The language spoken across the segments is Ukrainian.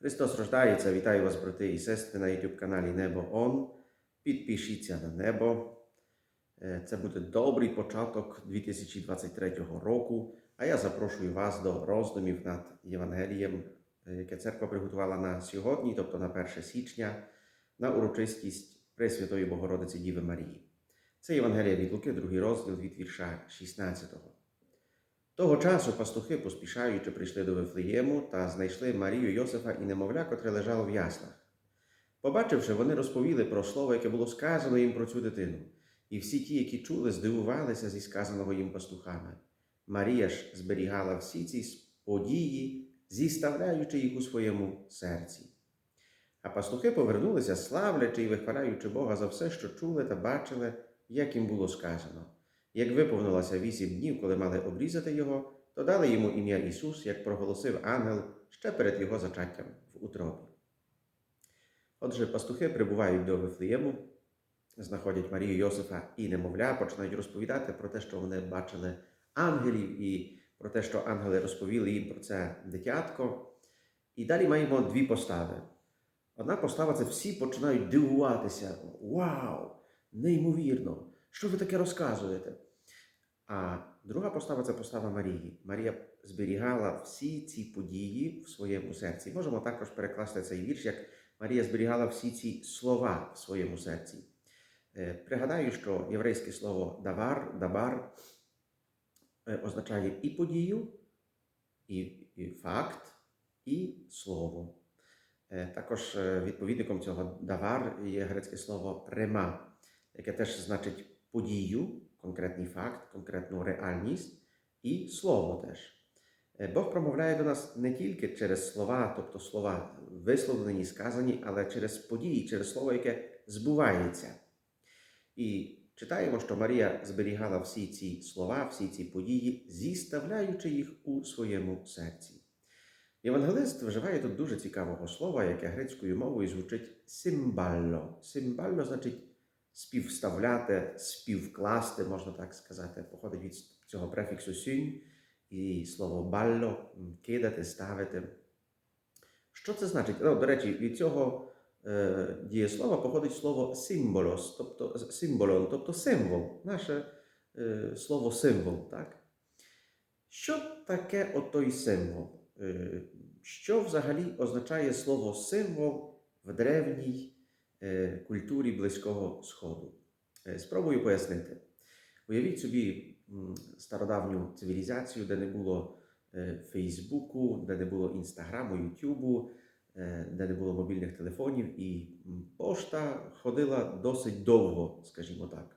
Христос рождається, вітаю вас, брати і сестри, на YouTube каналі Небо Он. Підпишіться на небо. Е, Це буде добрий початок 2023 року. А я запрошую вас до роздумів над Євангелієм, е, яке церква приготувала на сьогодні, тобто на 1 січня, на урочистість Пресвятої Богородиці Діви Марії. Це Євангелія від Луки, другий розділ від вірша 16. Того часу пастухи, поспішаючи, прийшли до Вифлеєму та знайшли Марію Йосифа і немовля, котре лежало в яслах. Побачивши, вони розповіли про слово, яке було сказано їм про цю дитину. І всі ті, які чули, здивувалися зі сказаного їм пастухами. Марія ж зберігала всі ці події, зіставляючи їх у своєму серці. А пастухи повернулися, славлячи і вихваляючи Бога за все, що чули та бачили, як їм було сказано. Як виповнилося вісім днів, коли мали обрізати його, то дали йому ім'я Ісус, як проголосив ангел ще перед його зачаттям в утробі. Отже, пастухи прибувають до Вифлеєму, знаходять Марію Йосифа і немовля, починають розповідати про те, що вони бачили ангелів, і про те, що ангели розповіли їм про це дитятко. І далі маємо дві постави. Одна постава це всі починають дивуватися. Вау! Неймовірно! Що ви таке розказуєте? А друга постава це постава Марії. Марія зберігала всі ці події в своєму серці. Можемо також перекласти цей вірш, як Марія зберігала всі ці слова в своєму серці. Е, Пригадаю, що єврейське слово давар, дабар е, означає і подію, і, і факт, і слово. Е, Також відповідником цього давар є грецьке слово рема, яке теж значить подію, конкретний факт, конкретну реальність і слово теж. Е, Бог промовляє до нас не тільки через слова, тобто слова висловлені, сказані, але через події, через слово, яке збувається. І читаємо, що Марія зберігала всі ці слова, всі ці події, зіставляючи їх у своєму серці. Євангелист вживає тут дуже цікавого слова, яке грецькою мовою звучить симбалло. Симбалло значить співставляти, співкласти, можна так сказати, походить від цього префіксу сюнь і слово балло кидати, ставити. Що це значить? Ну, до речі, від цього е, дієслова походить слово символос, тобто символон, тобто символ, наше е, слово символ. Так? Що таке отой символ? Е, що взагалі означає слово символ в древній культурі Близького Сходу? Е, Спробую пояснити. Уявіть собі стародавню цивілізацію, де не було е, Фейсбуку, де не було Інстаграму, Ютубу, е, де не було мобільних телефонів, і пошта ходила досить довго, скажімо так.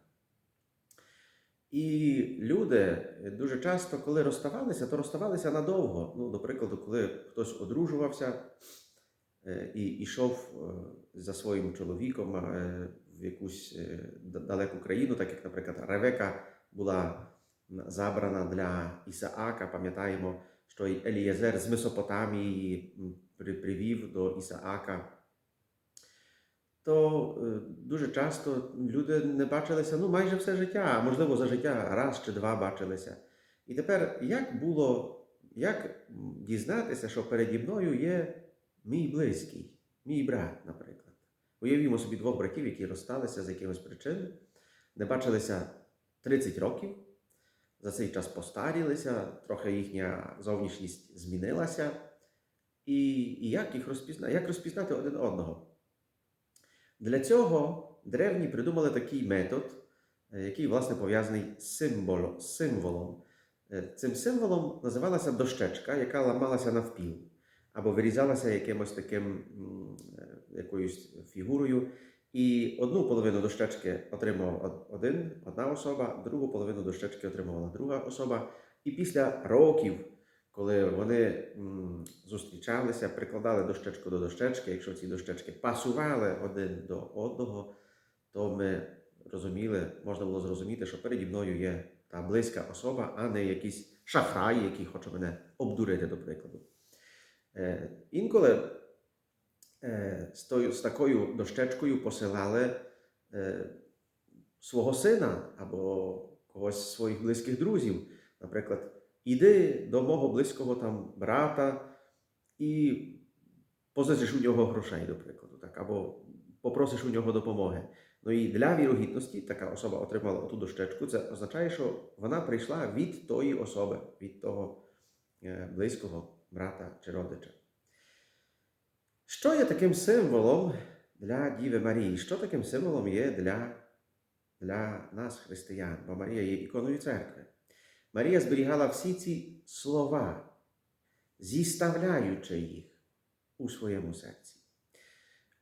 І люди е, дуже часто, коли розставалися, то розставалися надовго. Ну, до прикладу, коли хтось одружувався е, і йшов е, за своїм чоловіком е, в якусь е, далеку країну, так як, наприклад, Ревека була забрана для Ісаака. Пам'ятаємо, що Елієзер з Месопотамії привів до Ісаака то е, дуже часто люди не бачилися ну, майже все життя, а можливо за життя раз чи два бачилися. І тепер як було, як дізнатися, що переді мною є мій близький, мій брат, наприклад. Уявімо собі двох братів, які розсталися з якихось причин, не бачилися 30 років, за цей час постарілися, трохи їхня зовнішність змінилася. І, і як їх розпізнати? Як розпізнати один одного? Для цього древні придумали такий метод, е, який, власне, пов'язаний з символом. Е, Цим символом називалася дощечка, яка ламалася навпіл, або вирізалася якимось таким е, якоюсь фігурою. І одну половину дощечки отримав один, одна особа, другу половину дощечки отримувала друга особа. І після років, коли вони зустрічалися, прикладали дощечку до дощечки, якщо ці дощечки пасували один до одного, то ми розуміли, можна було зрозуміти, що переді мною є та близька особа, а не якийсь шахрай, який хоче мене обдурити, до прикладу. Е, інколи е, з, тою, з такою дощечкою посилали е, свого сина або когось з своїх близьких друзів. Наприклад, іди до мого близького там брата і позичиш у нього грошей, до прикладу, так, або попросиш у нього допомоги. Ну і для вірогідності така особа отримала оту дощечку. Це означає, що вона прийшла від тої особи, від того близького брата чи родича. Що є таким символом для Діви Марії? Що таким символом є для, для нас, християн? Бо Марія є іконою церкви. Марія зберігала всі ці слова, зіставляючи їх у своєму серці.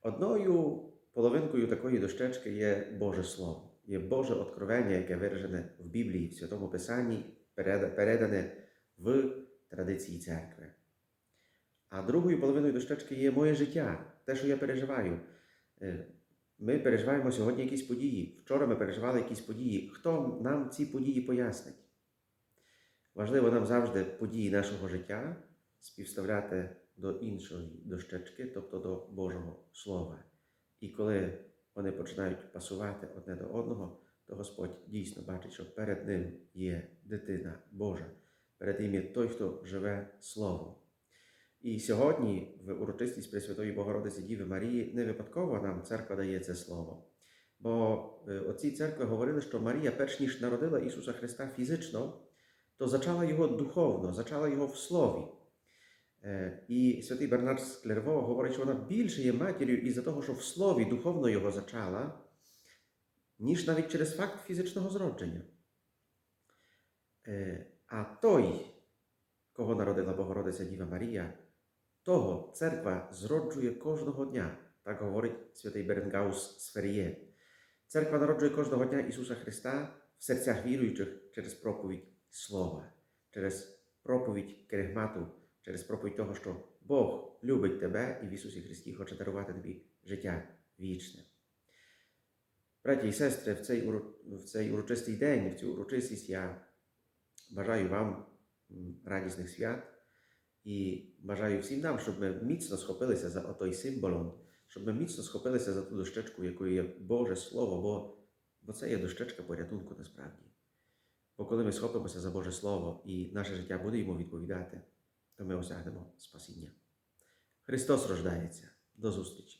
Одною половинкою такої дощечки є Боже Слово, є Боже откровення, яке виражене в Біблії, в Святому Писанні, передане в традиції церкви. А другою половиною дощечки є моє життя, те, що я переживаю. Е, Ми переживаємо сьогодні якісь події. Вчора ми переживали якісь події. Хто нам ці події пояснить? Важливо нам завжди події нашого життя співставляти до іншої дощечки, тобто до Божого Слова. І коли вони починають пасувати одне до одного, то Господь дійсно бачить, що перед ним є дитина Божа, перед ним є той, хто живе Словом. І сьогодні в урочистість Пресвятої Богородиці Діви Марії не випадково нам церква дає це слово. Бо е, отці церкви говорили, що Марія, перш ніж народила Ісуса Христа фізично, то зачала його духовно, зачала його в слові. Е, І святий Бернард з Клерво говорить, що вона більше є матір'ю із-за того, що в слові духовно його зачала, ніж навіть через факт фізичного зродження. Е, А той, кого народила Богородиця Діва Марія, того церква зроджує кожного дня, так говорить святий Беренгаус з Феріє. Церква народжує кожного дня Ісуса Христа в серцях віруючих через проповідь Слова, через проповідь керигмату, через проповідь того, що Бог любить тебе і в Ісусі Христі хоче дарувати тобі життя вічне. Браті і сестри, в цей, в цей урочистий день, в цю урочистість я бажаю вам радісних свят і бажаю всім нам, щоб ми міцно схопилися за отой символом, щоб ми міцно схопилися за ту дощечку, якою є Боже Слово, бо, бо це є дощечка порятунку насправді. Бо коли ми схопимося за Боже Слово і наше життя буде йому відповідати, то ми осягнемо спасіння. Христос рождається. До зустрічі!